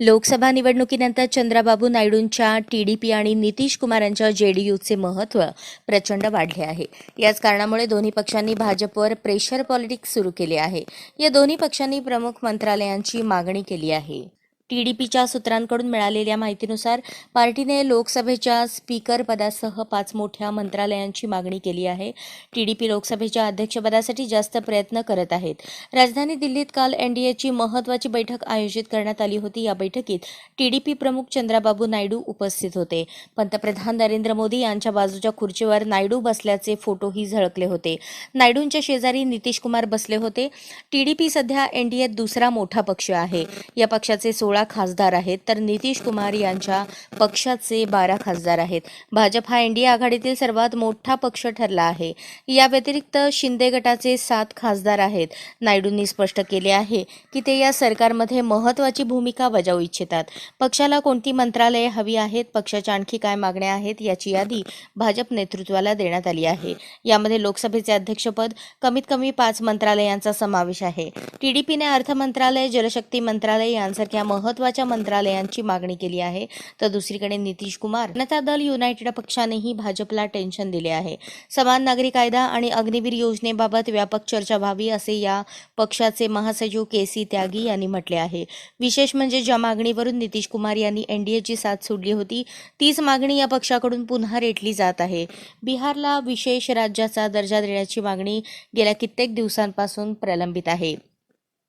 लोकसभा निवडणुकीनंतर चंद्राबाबू नायडूंच्या T D P आणि नितीश जे डी जेडीयूचे महत्त्व प्रचंड वाढले आहे. याच कारणामुळे दोन्ही पक्षांनी भाजपवर प्रेशर पॉलिटिक्स सुरू केले आहे. या दोन्ही पक्षांनी प्रमुख मंत्रालयांची मागणी केली आहे. टी डी पीच्या सूत्रांकडून मिळालेल्या माहितीनुसार पार्टीने लोकसभेच्या स्पीकर पदासह पाच मोठ्या मंत्रालयांची मागणी केली आहे. टी डी पी लोकसभेच्या अध्यक्षपदासाठी जास्त प्रयत्न करत आहेत. राजधानी दिल्लीत काल एनडीएची महत्वाची बैठक आयोजित करण्यात आली होती. या बैठकीत टी डी पी प्रमुख चंद्राबाबू नायडू उपस्थित होते. पंतप्रधान नरेंद्र मोदी यांच्या बाजूच्या खुर्चीवर नायडू बसल्याचे फोटोही झळकले होते. नायडूंच्या शेजारी नितीश कुमार बसले होते. टी डी पी सध्या एनडीएत दुसरा मोठा पक्ष आहे. या पक्षाचे सोळा खासदार आहेत तर नितीश कुमार यांच्या पक्षाचे बारा खासदार आहेत. भाजप हा एनडीए आघाडीतील सर्वात मोठा पक्ष ठरला आहे. या व्यतिरिक्त शिंदे गटाचे सात खासदार आहेत. नायडूंनी स्पष्ट केले आहे की ते या सरकारमध्ये महत्वाची भूमिका बजावू इच्छितात. पक्षाला कोणती मंत्रालये हवी आहेत पक्षाच्या आणखी काय मागण्या आहेत याची यादी भाजप नेतृत्वाला देण्यात आली आहे. यामध्ये लोकसभेचे अध्यक्षपद कमीत कमी पाच मंत्रालयांचा समावेश आहे. टीडीपीने अर्थ मंत्रालय जलशक्ती मंत्रालय यांसारख्या महत्त्वाच्या मंत्रालयांची मागणी केली आहे. तर दुसरीकडे नितीश कुमार जनता दल युनायटेड पक्षानेही भाजपला टेन्शन दिले आहे. समान नागरी कायदा आणि अग्निवीर योजनेबाबत व्यापक चर्चा व्हावी असे या पक्षाचे महासचिव के सी त्यागी यांनी म्हटले आहे. विशेष म्हणजे ज्या मागणीवरून नितीश कुमार यांनी एनडीएची साथ सोडली होती तीच मागणी या पक्षाकडून पुन्हा रेटली जात आहे. बिहारला विशेष राज्याचा दर्जा देण्याची मागणी गेल्या कित्येक दिवसांपासून प्रलंबित आहे.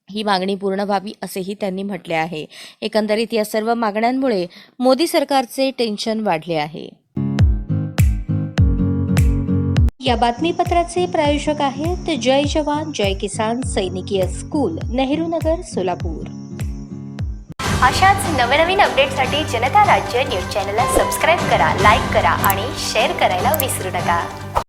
ही मागणी पूर्ण व्हावी असेही त्यांनी म्हटले आहे. एकंदरीत या सर्व मागण्यांमुळे मोदी सरकारचे टेन्शन वाढले आहे. या बातमीपत्राचे प्रायोजक आहेत जय जवान जय किसान सैनिकीय स्कूल नेहरू नगर सोलापूर. अशाच नवनवीन अपडेटसाठी जनता राज्य न्यूज चॅनलला सबस्क्राईब करा लाईक करा आणि शेअर करायला विसरू नका.